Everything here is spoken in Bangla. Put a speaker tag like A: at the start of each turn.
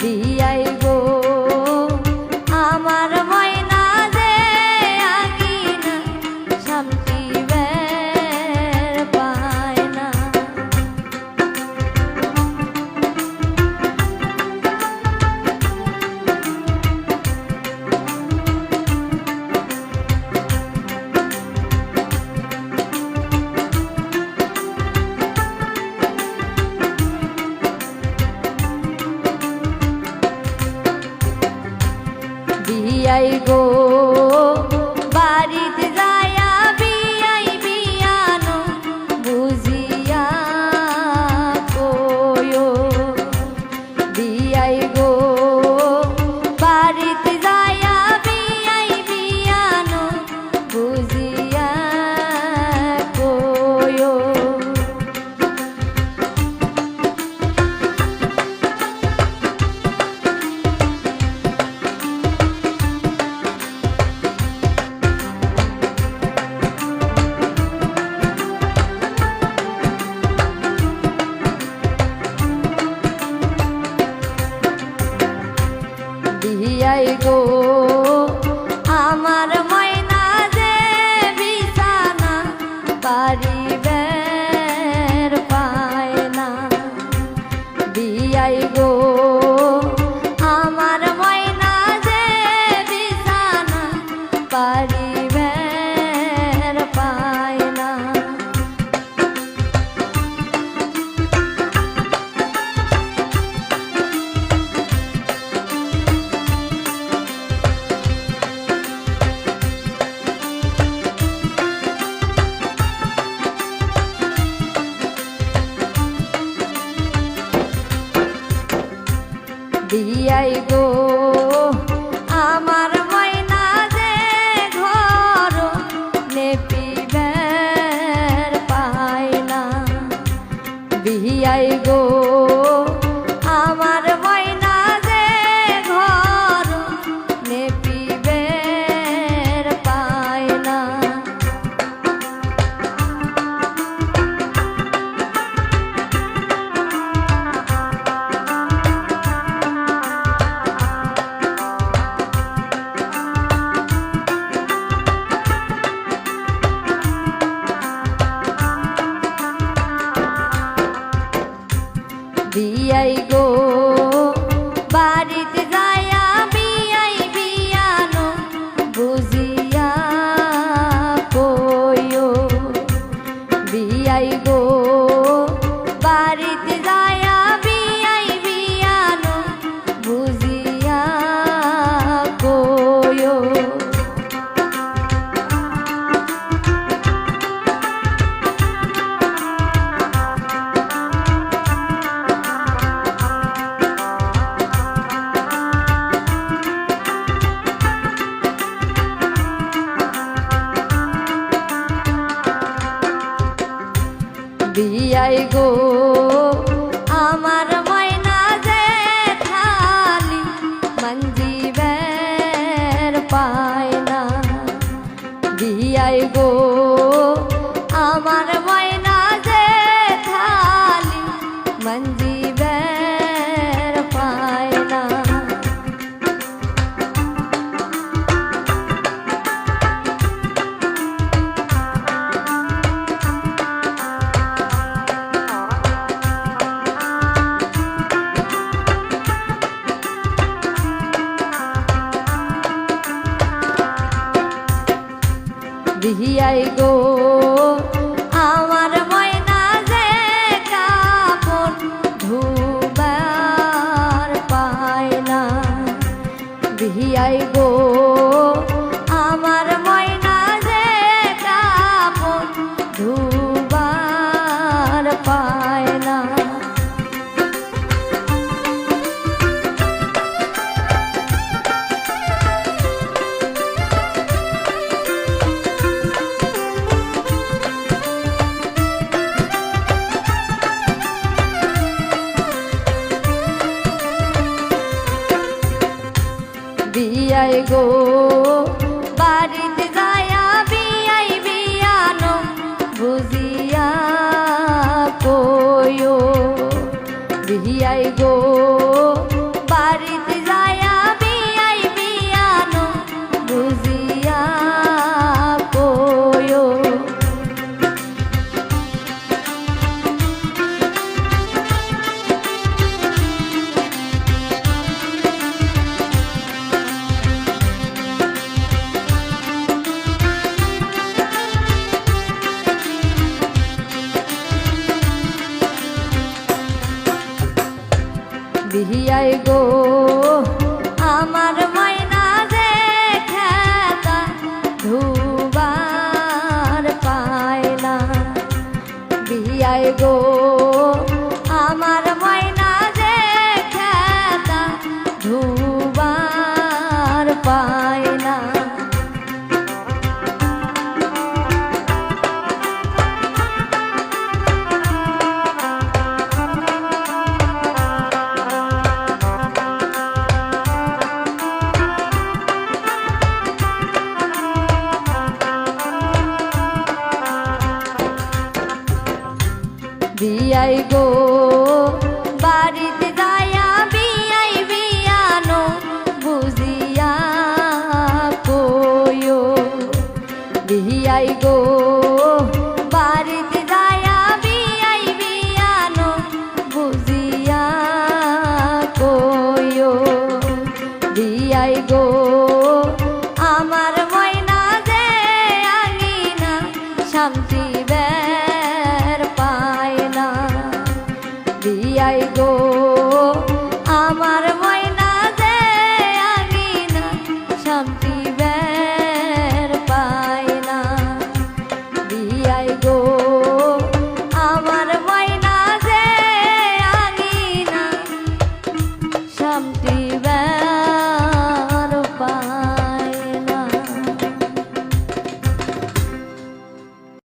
A: দিয়াই বিয়াই গো। দিয়াই গো। আমার ময়না যে ঘর নেপিবের পায় না। বিয়াই গো। বিয়াই গো আমার ময়না যে খালি মঞ্জিবের পায় না দিয়াই গো বিহিয়াই গো। আমার ময়না যে কাপন ধুবার পায় না। বিহিয়াই গো। বিয়াই গো। বাড়িতে যায়া বিয়াই বিয়ানো বুঝিয়া কইও বিয়াই গো। বিহিয়াই গো। ফিরিয়াই গো বাড়ি পায় গো।